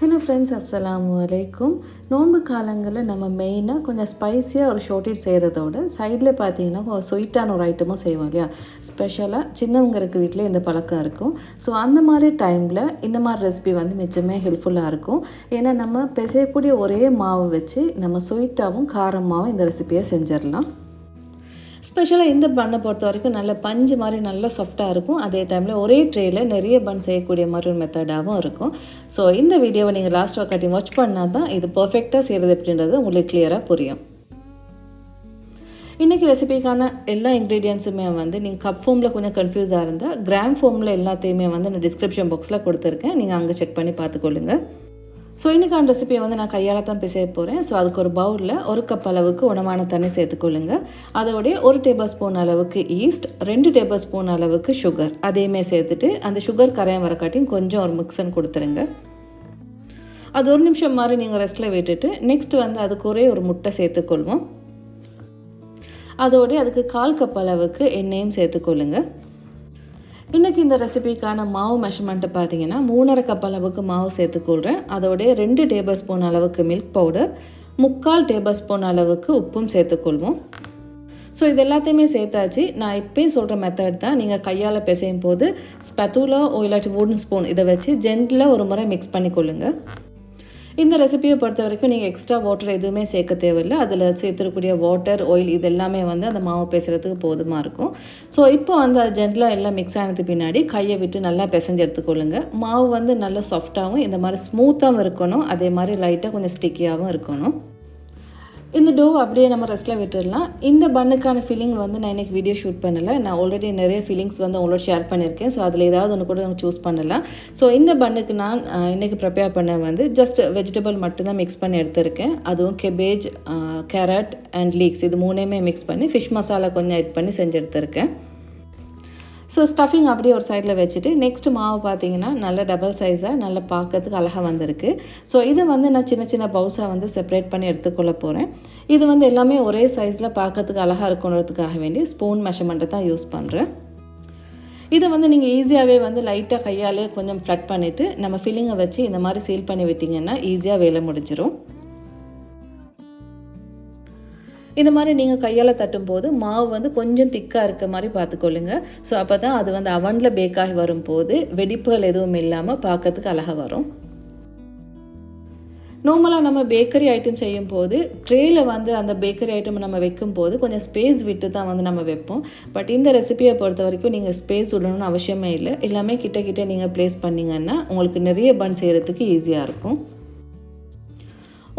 Hello friends அஸ்ஸலாம் வலைக்கும் நோன்பு காலங்களில் நம்ம மெயினாக கொஞ்சம் ஸ்பைஸியாக ஒரு ஷோர்டேஜ் செய்கிறதோட சைடில் பார்த்தீங்கன்னா ஸ்வீட்டான ஒரு ஐட்டமும் செய்வோம் இல்லையா? ஸ்பெஷலாக சின்னவங்க இருக்க வீட்டில் இந்த பழக்கம் இருக்கும். ஸோ அந்த மாதிரி டைமில் இந்த மாதிரி ரெசிபி வந்து மிச்சமே ஹெல்ப்ஃபுல்லாக இருக்கும். ஏன்னா நம்ம பிசையக்கூடிய ஒரே மாவு வச்சு நம்ம ஸ்வீட்டாகவும் காரமாகவும் இந்த ரெசிபியை செஞ்சிடலாம். ஸ்பெஷலாக இந்த பண்ணை பொறுத்த வரைக்கும் நல்ல பஞ்சு மாதிரி நல்லா சாஃப்டாக இருக்கும். அதே டைமில் ஒரே ட்ரேயில் நிறைய பன் செய்யக்கூடிய மாதிரி ஒரு மெத்தடாகவும் இருக்கும். ஸோ இந்த வீடியோவை நீங்கள் லாஸ்ட் வாட்டி வாட்ச் பண்ணால் தான் இது பர்ஃபெக்டாக செய்கிறது எப்படின்றது உங்களுக்கு கிளியராக புரியும். இன்றைக்கி ரெசிபிக்கான எல்லா இன்க்ரீடியன்ஸுமே வந்து நீங்கள் கப் ஃபோமில் கொஞ்சம் கன்ஃபியூஸாக இருந்தால் கிராம் ஃபோமில் எல்லாத்தையுமே வந்து நான் டிஸ்கிரிப்ஷன் பாக்ஸில் கொடுத்துருக்கேன். நீங்கள் அங்கே செக் பண்ணி பார்த்துக்கொள்ளுங்கள் ஸோ இன்றைக்கான ரெசிபியை வந்து நான் கையால் தான் பிசைய போகிறேன் ஸோ அதுக்கு ஒரு பவுலில் ஒரு கப் அளவுக்கு உணவான தண்ணி சேர்த்துக்கொள்ளுங்க அதோடைய ஒரு டேபிள் ஸ்பூன் அளவுக்கு ஈஸ்ட் ரெண்டு டேபிள் ஸ்பூன் அளவுக்கு சுகர் அதையுமே சேர்த்துட்டு அந்த சுகர் கரையம் வரக்காட்டியும் கொஞ்சம் ஒரு மிக்சன் கொடுத்துருங்க. அது ஒரு நிமிஷம் மாதிரி நீங்கள் ரெஸ்ட்டில் விட்டுட்டு நெக்ஸ்ட் வந்து அதுக்கு ஒரே ஒரு முட்டை சேர்த்துக்கொள்வோம் அதோடய அதுக்கு கால் கப் அளவுக்கு எண்ணெயும் சேர்த்துக்கொள்ளுங்கள் இன்றைக்கி இந்த ரெசிபிக்கான மாவு மெஷர்மெண்ட்டு பார்த்தீங்கன்னா மூணரை கப் அளவுக்கு மாவு சேர்த்துக்கொள்கிறேன் அதோடைய ரெண்டு டேபிள் ஸ்பூன் அளவுக்கு மில்க் பவுடர் முக்கால் டேபிள் ஸ்பூன் அளவுக்கு உப்பும் சேர்த்துக்கொள்வோம். ஸோ இது எல்லாத்தையுமே சேர்த்தாச்சு. நான் இப்போயும் சொல்கிற மெத்தட் தான். நீங்கள் கையால் பிசையும் போது ஸ்பெத்தூலா இல்லாட்டி வுடன் ஸ்பூன் இதை வச்சு ஜென்டில் ஒரு முறை மிக்ஸ் பண்ணிக்கொள்ளுங்கள் இந்த ரெசிபியை பொறுத்த வரைக்கும் நீங்கள் எக்ஸ்ட்ரா வாட்டர் எதுவுமே சேர்க்க தேவையில்லை. அதில் சேர்த்துருக்கூடிய வாட்டர் ஆயில் இது எல்லாமே வந்து அந்த மாவு பேசுகிறதுக்கு போதுமாக இருக்கும். ஸோ இப்போ வந்து அது ஜென்டலாக எல்லாம் மிக்ஸ் ஆனது பின்னாடி கையை விட்டு நல்லா பிசைஞ்சு எடுத்துக்கொள்ளுங்க. மாவு வந்து நல்லா சாஃப்டாகவும் இந்த மாதிரி ஸ்மூத்தாகவும் இருக்கணும். அதே மாதிரி லைட்டாக கொஞ்சம் ஸ்டிக்கியாகவும் இருக்கணும். இந்த டோ அப்படியே நம்ம ரெஸ்ட்டில் விட்டுடலாம். இந்த பண்ணுக்கான ஃபில்லிங் வந்து நான் இன்றைக்கி வீடியோ ஷூட் பண்ணலை. நான் ஆல்ரெடி நிறைய ஃபீலிங்ஸ் வந்து உங்களோட ஷேர் பண்ணியிருக்கேன். ஸோ அதில் ஏதாவது ஒன்று கூட நாங்கள் சூஸ் பண்ணலாம். ஸோ இந்த பண்ணுக்கு நான் இன்றைக்கி ப்ரிப்பேர் பண்ண வந்து ஜஸ்ட் வெஜிடபிள் மட்டும்தான் மிக்ஸ் பண்ணி எடுத்திருக்கேன். அதுவும் கெபேஜ் கேரட் அண்ட் லீக்ஸ் இது மூணையுமே மிக்ஸ் பண்ணி ஃபிஷ் மசாலா கொஞ்சம் ஆட் பண்ணி செஞ்சு எடுத்திருக்கேன். ஸோ ஸ்டஃபிங் அப்படியே ஒரு சைடில் வச்சுட்டு நெக்ஸ்ட் மாவு பார்த்தீங்கன்னா நல்ல டபுள் சைஸாக நல்ல பார்க்கறதுக்கு அழகாக வந்திருக்கு. ஸோ இதை வந்து நான் சின்ன சின்ன பவுஸாக வந்து செப்பரேட் பண்ணி எடுத்துக்கொள்ள போகிறேன் இது வந்து எல்லாமே ஒரே சைஸில் பார்க்கறதுக்கு அழகாக இருக்கணுன்றதுக்காக வேண்டி ஸ்பூன் மெஷர்மெண்ட்டை தான் யூஸ் பண்ணுறேன் இதை வந்து நீங்கள் ஈஸியாகவே வந்து லைட்டாக கையாலே கொஞ்சம் ஃப்ளட் பண்ணிவிட்டு நம்ம ஃபில்லிங்கை வச்சு இந்த மாதிரி சீல் பண்ணி விட்டிங்கன்னா ஈஸியாக வேலை முடிஞ்சிடும் இந்த மாதிரி நீங்கள் கையால் தட்டும்போது மாவு வந்து கொஞ்சம் திக்காக இருக்க மாதிரி பார்த்துக்கொள்ளுங்க. ஸோ அப்போ தான் அது வந்து அவனில் பேக்காகி வரும்போது வெடிப்புகள் எதுவும் இல்லாமல் பார்க்கறதுக்கு அழகாக வரும். நார்மலாக நம்ம பேக்கரி ஐட்டம் செய்யும் போது ட்ரேயில் வந்து அந்த பேக்கரி ஐட்டம் நம்ம வைக்கும் போது கொஞ்சம் ஸ்பேஸ் விட்டு தான் வந்து நம்ம வைப்போம். பட் இந்த ரெசிபியை பொறுத்த வரைக்கும் நீங்கள் ஸ்பேஸ் விடணும்னு அவசியமே இல்லை. எல்லாமே கிட்ட கிட்ட நீங்கள் ப்ளேஸ் பண்ணிங்கன்னா உங்களுக்கு நிறைய பன் செய்கிறதுக்கு ஈஸியாக இருக்கும்.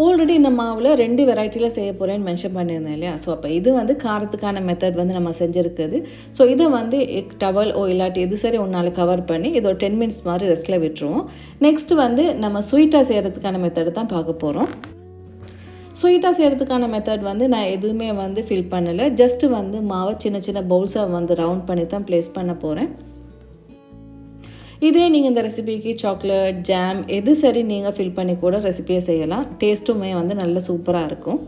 ஆல்ரெடி இந்த மாவில் ரெண்டு வெரைட்டியில் செய்ய போகிறேன்னு மென்ஷன் பண்ணியிருந்தேன் இல்லையா? ஸோ அப்போ இது வந்து காரத்துக்கான மெத்தட் வந்து நம்ம செஞ்சுருக்குது. ஸோ இதை வந்து எக் டவல் ஓ இல்லாட்டி இது சரி ஒன்றால் கவர் பண்ணி இது ஒரு டென் மினிட்ஸ் மாதிரி ரெஸ்ட்டில் விட்டுருவோம். நெக்ஸ்ட் வந்து நம்ம ஸ்வீட்டாக செய்கிறதுக்கான மெத்தட் தான் பார்க்க போகிறோம் ஸ்வீட்டாக செய்கிறதுக்கான மெத்தட் வந்து நான் எதுவுமே வந்து ஃபில் பண்ணலை. ஜஸ்ட்டு வந்து மாவை சின்ன சின்ன பவுல்ஸாக வந்து ரவுண்ட் பண்ணி தான் ப்ளேஸ் பண்ண போகிறேன் இதே நீங்கள் இந்த ரெசிபிக்கு சாக்லேட் ஜாம் எது சரி நீங்கள் ஃபில் பண்ணி கூட ரெசிபியை செய்யலாம். டேஸ்ட்டுமே வந்து நல்ல சூப்பராக இருக்கும்.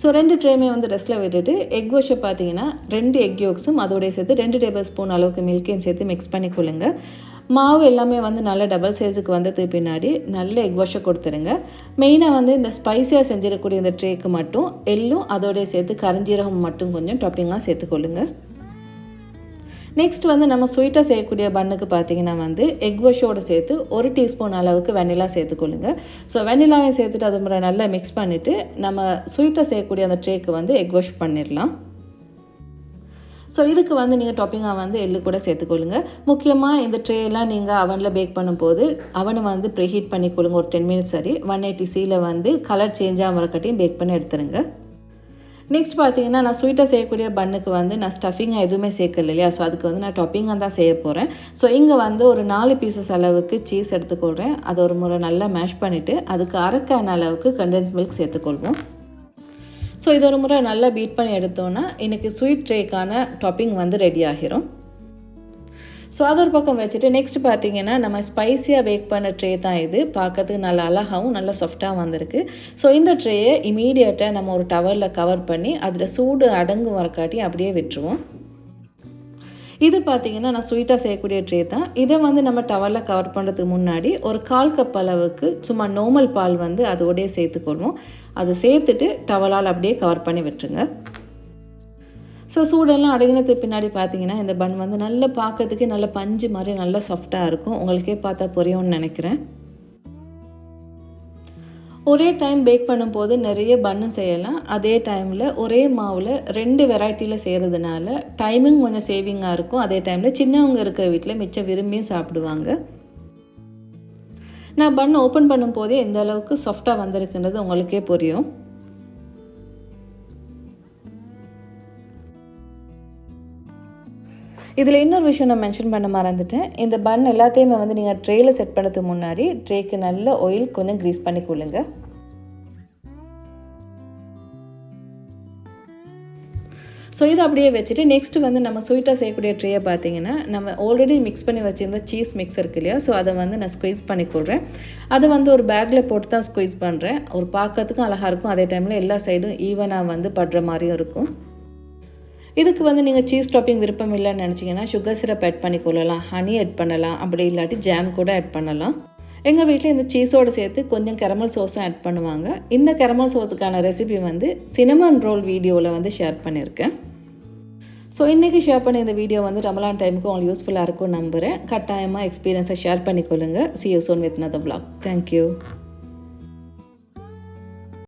ஸோ ரெண்டு ட்ரேமே வந்து ரெஸ்ட்டில் விட்டுட்டு எக் வாஷை பார்த்தீங்கன்னா ரெண்டு எக் யோக்ஸும் அதோடைய சேர்த்து ரெண்டு டேபிள் ஸ்பூன் அளவுக்கு மில்க்கையும் சேர்த்து மிக்ஸ் பண்ணி கொள்ளுங்க. மாவு எல்லாமே வந்து நல்ல டபுள் சைஸுக்கு வந்தது பின்னாடி நல்ல எக் வாஷை கொடுத்துருங்க. மெயினாக வந்து இந்த ஸ்பைஸியாக செஞ்சிடக்கூடிய இந்த ட்ரேக்கு மட்டும் எள்ளும் அதோடைய சேர்த்து கரிஞ்சீரகம் மட்டும் கொஞ்சம் டாப்பிங்காக சேர்த்துக்கொள்ளுங்கள் நெக்ஸ்ட் வந்து நம்ம ஸ்வீட்டாக செய்யக்கூடிய பண்ணுக்கு பார்த்தீங்கன்னா வந்து எக் வாஷோடு சேர்த்து ஒரு டீஸ்பூன் அளவுக்கு வெனிலா சேர்த்துக்கொள்ளுங்க. ஸோ வெனிலாவையும் சேர்த்துட்டு அது முறை நல்லா மிக்ஸ் பண்ணிவிட்டு நம்ம ஸ்வீட்டாக செய்யக்கூடிய அந்த ட்ரேக்கு வந்து எக் வாஷ் பண்ணிடலாம். ஸோ இதுக்கு வந்து நீங்கள் டாப்பிங்காக வந்து எள்ளு கூட சேர்த்துக்கொள்ளுங்க. முக்கியமாக இந்த ட்ரேலாம் நீங்கள் அவனில் பேக் பண்ணும்போது அவனை வந்து ப்ரீஹீட் பண்ணிக்கொள்ளுங்க. ஒரு டென் மினிட்ஸ் சரி. ஒன் எயிட்டி சியில் வந்து கலர் சேஞ்ச் ஆகிற கட்டியும் பேக் பண்ணி எடுத்துருங்க. நெக்ஸ்ட் பார்த்தீங்கன்னா நான் ஸ்வீட்டாக செய்யக்கூடிய பண்ணுக்கு வந்து நான் ஸ்டஃபிங்காக எதுவுமே சேர்க்கல இல்லையா? ஸோ அதுக்கு வந்து நான் டாப்பிங்காக தான் செய்ய போகிறேன் ஸோ இங்கே வந்து ஒரு நாலு பீசஸ் அளவுக்கு சீஸ் எடுத்துக்கொள்கிறேன் அதை ஒரு முறை நல்லா மேஷ் பண்ணிவிட்டு அதுக்கு அரைக்கான அளவுக்கு கண்டென்ஸ் மில்க் சேர்த்துக்கொள்வோம். ஸோ இது ஒரு முறை நல்லா பீட் பண்ணி எடுத்தோன்னா எனக்கு ஸ்வீட் ட்ரேக்கான டாப்பிங் வந்து ரெடி ஆகிரும். ஸோ அது ஒரு பக்கம் வச்சுட்டு நெக்ஸ்ட் பார்த்தீங்கன்னா நம்ம ஸ்பைஸியாக பேக் பண்ண ட்ரே தான் இது. பார்க்கறதுக்கு நல்லா அழகாகவும் நல்லா சாஃப்டாக வந்திருக்கு. ஸோ இந்த ட்ரேயை இமீடியட்டாக நம்ம ஒரு டவரில் கவர் பண்ணி அதில் சூடு அடங்கும் வரக்காட்டி அப்படியே விட்டுருவோம். இது பார்த்தீங்கன்னா நான் ஸ்வீட்டாக செய்யக்கூடிய ட்ரே தான். இதை வந்து நம்ம டவரில் கவர் பண்ணுறதுக்கு முன்னாடி ஒரு கால் கப் அளவுக்கு சும்மா நோமல் பால் வந்து அதோடய சேர்த்துக்கொள்வோம். அதை சேர்த்துட்டு டவலால் அப்படியே கவர் பண்ணி விட்டுருங்க. ஸோ சூடெல்லாம் அடங்கினதுக்கு பின்னாடி பார்த்தீங்கன்னா இந்த பன் வந்து நல்லா பார்க்கறதுக்கே நல்ல பஞ்சு மாதிரி நல்லா சாஃப்டாக இருக்கும். உங்களுக்கே பார்த்தா புரியும்னு நினைக்கிறேன். ஒரே டைம் பேக் பண்ணும்போது நிறைய பன்னும் செய்யலாம். அதே டைமில் ஒரே மாவில் ரெண்டு வெரைட்டியில் செய்கிறதுனால டைமிங் கொஞ்சம் சேவிங்காக இருக்கும். அதே டைமில் சின்னவங்க இருக்கிற வீட்டில் மிச்சம் விரும்பியும் சாப்பிடுவாங்க. நான் பன் ஓப்பன் பண்ணும்போதே எந்த அளவுக்கு சாஃப்டாக வந்திருக்குன்றது உங்களுக்கே புரியும். இதில் இன்னொரு விஷயம் நான் மென்ஷன் பண்ண மறந்துட்டேன். இந்த பன் எல்லாத்தையுமே வந்து நீங்கள் ட்ரேயில் செட் பண்ணதுக்கு முன்னாடி ட்ரேக்கு நல்ல ஆயில் கொஞ்சம் க்ரீஸ் பண்ணி கொள்ளுங்க. ஸோ இதை அப்படியே வச்சுட்டு நெக்ஸ்ட்டு வந்து நம்ம ஸ்வீட்டாக செய்யக்கூடிய ட்ரேயை பார்த்தீங்கன்னா நம்ம ஆல்ரெடி மிக்ஸ் பண்ணி வச்சுருந்த சீஸ் மிக்ஸ் இருக்கு இல்லையா? ஸோ அதை வந்து நான் ஸ்குவீஸ் பண்ணி கொள்கிறேன் அதை வந்து ஒரு பேக்கில் போட்டு தான் ஸ்குவீஸ் பண்ணுறேன் ஒரு பார்க்கறதுக்கும் அழகாக இருக்கும். அதே டைமில் எல்லா சைடும் ஈவனாக வந்து படுற மாதிரியும் இருக்கும். இதுக்கு வந்து நீங்கள் சீஸ் டாப்பிங் விருப்பம் இல்லைன்னு நினச்சிங்கன்னா சுகர் சிரப் ஆட் பண்ணி கொள்ளலாம் ஹனி ஆட் பண்ணலாம் அப்படி இல்லாட்டி ஜாம் கூட ஆட் பண்ணலாம். எங்கள் வீட்டில் இந்த சீஸோடு சேர்த்து கொஞ்சம் கெரமல் சோஸும் ஆட் பண்ணுவாங்க. இந்த கெரமல் சோஸுக்கான ரெசிபி வந்து சினமன் ரோல் வீடியோவில் வந்து ஷேர் பண்ணியிருக்கேன் ஸோ இன்றைக்கி ஷேர் பண்ண இந்த வீடியோ வந்து ரமலான் டைமுக்கு உங்களுக்கு யூஸ்ஃபுல்லாக இருக்கும் நம்புகிறேன் கட்டாயமாக எக்ஸ்பீரியன்ஸை share பண்ணிக்கொள்ளுங்கள் see you soon with another vlog thank you